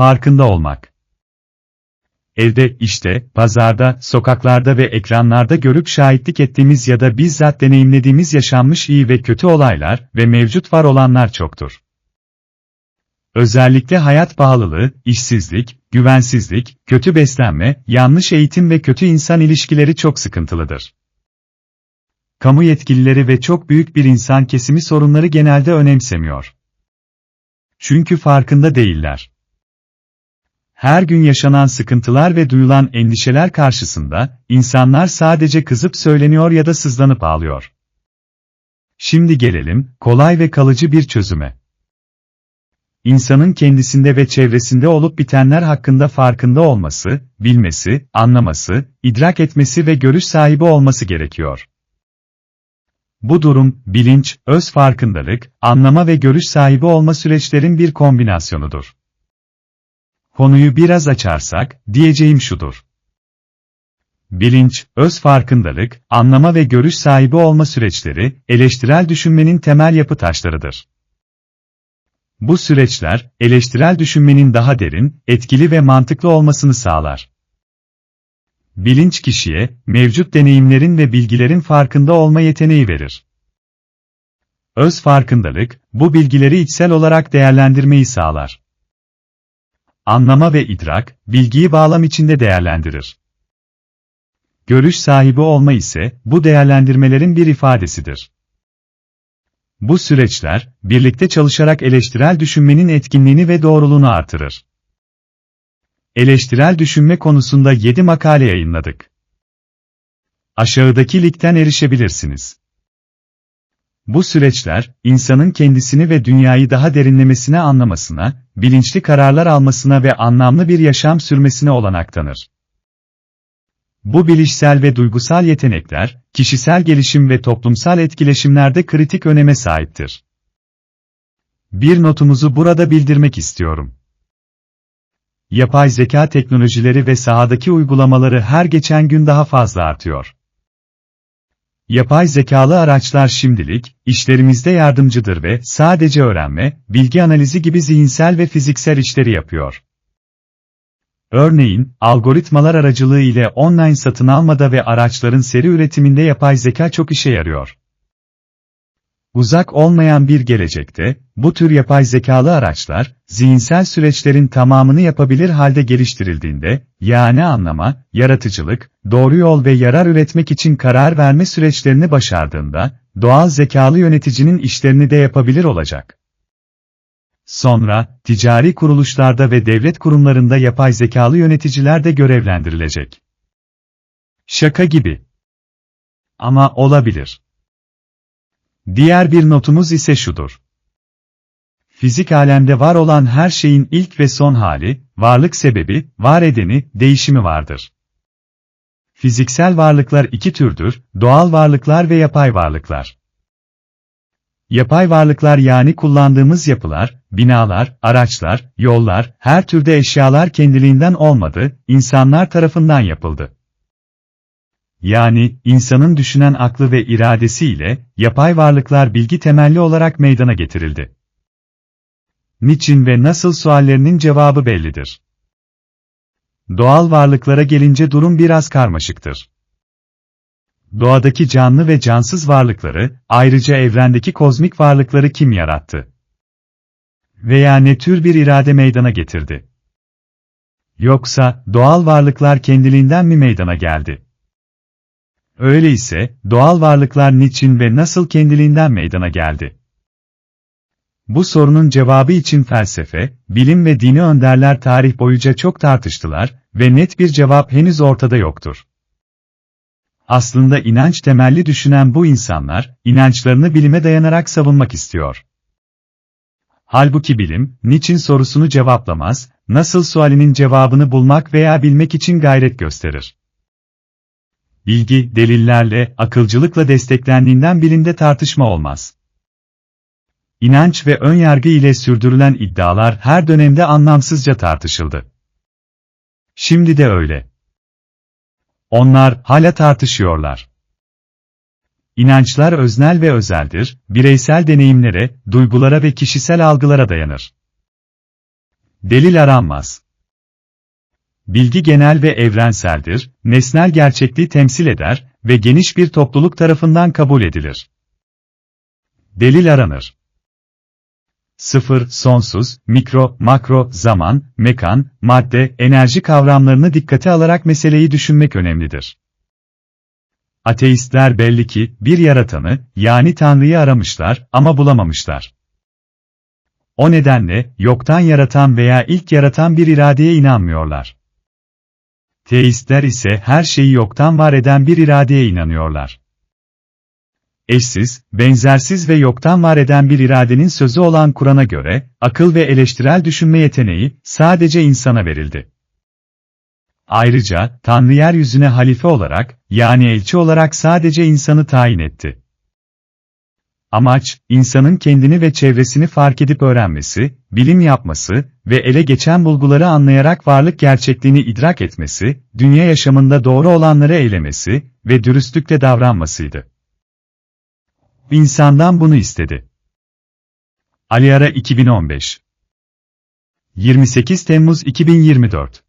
Farkında olmak. Evde, işte, pazarda, sokaklarda ve ekranlarda görüp şahitlik ettiğimiz ya da bizzat deneyimlediğimiz yaşanmış iyi ve kötü olaylar ve mevcut var olanlar çoktur. Özellikle hayat pahalılığı, işsizlik, güvensizlik, kötü beslenme, yanlış eğitim ve kötü insan ilişkileri çok sıkıntılıdır. Kamu yetkilileri ve çok büyük bir insan kesimi sorunları genelde önemsemiyor. Çünkü farkında değiller. Her gün yaşanan sıkıntılar ve duyulan endişeler karşısında, insanlar sadece kızıp söyleniyor ya da sızlanıp ağlıyor. Şimdi gelelim, kolay ve kalıcı bir çözüme. İnsanın kendisinde ve çevresinde olup bitenler hakkında farkında olması, bilmesi, anlaması, idrak etmesi ve görüş sahibi olması gerekiyor. Bu durum, bilinç, öz farkındalık, anlama ve görüş sahibi olma süreçlerin bir kombinasyonudur. Konuyu biraz açarsak, diyeceğim şudur. Bilinç, öz farkındalık, anlama ve görüş sahibi olma süreçleri, eleştirel düşünmenin temel yapı taşlarıdır. Bu süreçler, eleştirel düşünmenin daha derin, etkili ve mantıklı olmasını sağlar. Bilinç kişiye, mevcut deneyimlerin ve bilgilerin farkında olma yeteneği verir. Öz farkındalık, bu bilgileri içsel olarak değerlendirmeyi sağlar. Anlama ve idrak, bilgiyi bağlam içinde değerlendirir. Görüş sahibi olma ise, bu değerlendirmelerin bir ifadesidir. Bu süreçler, birlikte çalışarak eleştirel düşünmenin etkinliğini ve doğruluğunu artırır. Eleştirel düşünme konusunda 7 makale yayınladık. Aşağıdaki linkten erişebilirsiniz. Bu süreçler, insanın kendisini ve dünyayı daha derinlemesine anlamasına, bilinçli kararlar almasına ve anlamlı bir yaşam sürmesine olanak tanır. Bu bilişsel ve duygusal yetenekler, kişisel gelişim ve toplumsal etkileşimlerde kritik öneme sahiptir. Bir notumuzu burada bildirmek istiyorum. Yapay zeka teknolojileri ve sahadaki uygulamaları her geçen gün daha fazla artıyor. Yapay zekalı araçlar şimdilik, işlerimizde yardımcıdır ve sadece öğrenme, bilgi analizi gibi zihinsel ve fiziksel işleri yapıyor. Örneğin, algoritmalar aracılığı ile online satın almada ve araçların seri üretiminde yapay zeka çok işe yarıyor. Uzak olmayan bir gelecekte, bu tür yapay zekalı araçlar, zihinsel süreçlerin tamamını yapabilir halde geliştirildiğinde, yani anlama, yaratıcılık, doğru yol ve yarar üretmek için karar verme süreçlerini başardığında, doğal zekalı yöneticinin işlerini de yapabilir olacak. Sonra, ticari kuruluşlarda ve devlet kurumlarında yapay zekalı yöneticiler de görevlendirilecek. Şaka gibi. Ama olabilir. Diğer bir notumuz ise şudur. Fizik alemde var olan her şeyin ilk ve son hali, varlık sebebi, var edeni, değişimi vardır. Fiziksel varlıklar iki türdür, doğal varlıklar ve yapay varlıklar. Yapay varlıklar yani kullandığımız yapılar, binalar, araçlar, yollar, her türde eşyalar kendiliğinden olmadı, insanlar tarafından yapıldı. Yani, insanın düşünen aklı ve iradesiyle, yapay varlıklar bilgi temelli olarak meydana getirildi. Niçin ve nasıl suallerinin cevabı bellidir. Doğal varlıklara gelince durum biraz karmaşıktır. Doğadaki canlı ve cansız varlıkları, ayrıca evrendeki kozmik varlıkları kim yarattı? Veya ne tür bir irade meydana getirdi? Yoksa, doğal varlıklar kendiliğinden mi meydana geldi? Öyleyse, doğal varlıklar niçin ve nasıl kendiliğinden meydana geldi? Bu sorunun cevabı için felsefe, bilim ve dini önderler tarih boyunca çok tartıştılar ve net bir cevap henüz ortada yoktur. Aslında inanç temelli düşünen bu insanlar, inançlarını bilime dayanarak savunmak istiyor. Halbuki bilim, niçin sorusunu cevaplamaz, nasıl sualinin cevabını bulmak veya bilmek için gayret gösterir. Bilgi, delillerle, akılcılıkla desteklendiğinden bilimde tartışma olmaz. İnanç ve önyargı ile sürdürülen iddialar her dönemde anlamsızca tartışıldı. Şimdi de öyle. Onlar hala tartışıyorlar. İnançlar öznel ve özeldir, bireysel deneyimlere, duygulara ve kişisel algılara dayanır. Delil aranmaz. Bilgi genel ve evrenseldir, nesnel gerçekliği temsil eder ve geniş bir topluluk tarafından kabul edilir. Delil aranır. Sıfır, sonsuz, mikro, makro, zaman, mekan, madde, enerji kavramlarını dikkate alarak meseleyi düşünmek önemlidir. Ateistler belli ki, bir yaratanı, yani Tanrı'yı aramışlar ama bulamamışlar. O nedenle, yoktan yaratan veya ilk yaratan bir iradeye inanmıyorlar. Teistler ise her şeyi yoktan var eden bir iradeye inanıyorlar. Eşsiz, benzersiz ve yoktan var eden bir iradenin sözü olan Kur'an'a göre, akıl ve eleştirel düşünme yeteneği, sadece insana verildi. Ayrıca, Tanrı yeryüzüne halife olarak, yani elçi olarak sadece insanı tayin etti. Amaç, insanın kendini ve çevresini fark edip öğrenmesi, bilim yapması ve ele geçen bulguları anlayarak varlık gerçekliğini idrak etmesi, dünya yaşamında doğru olanları eylemesi ve dürüstlükle davranmasıydı. İnsandan bunu istedi. Ali Ara 2015 28 Temmuz 2024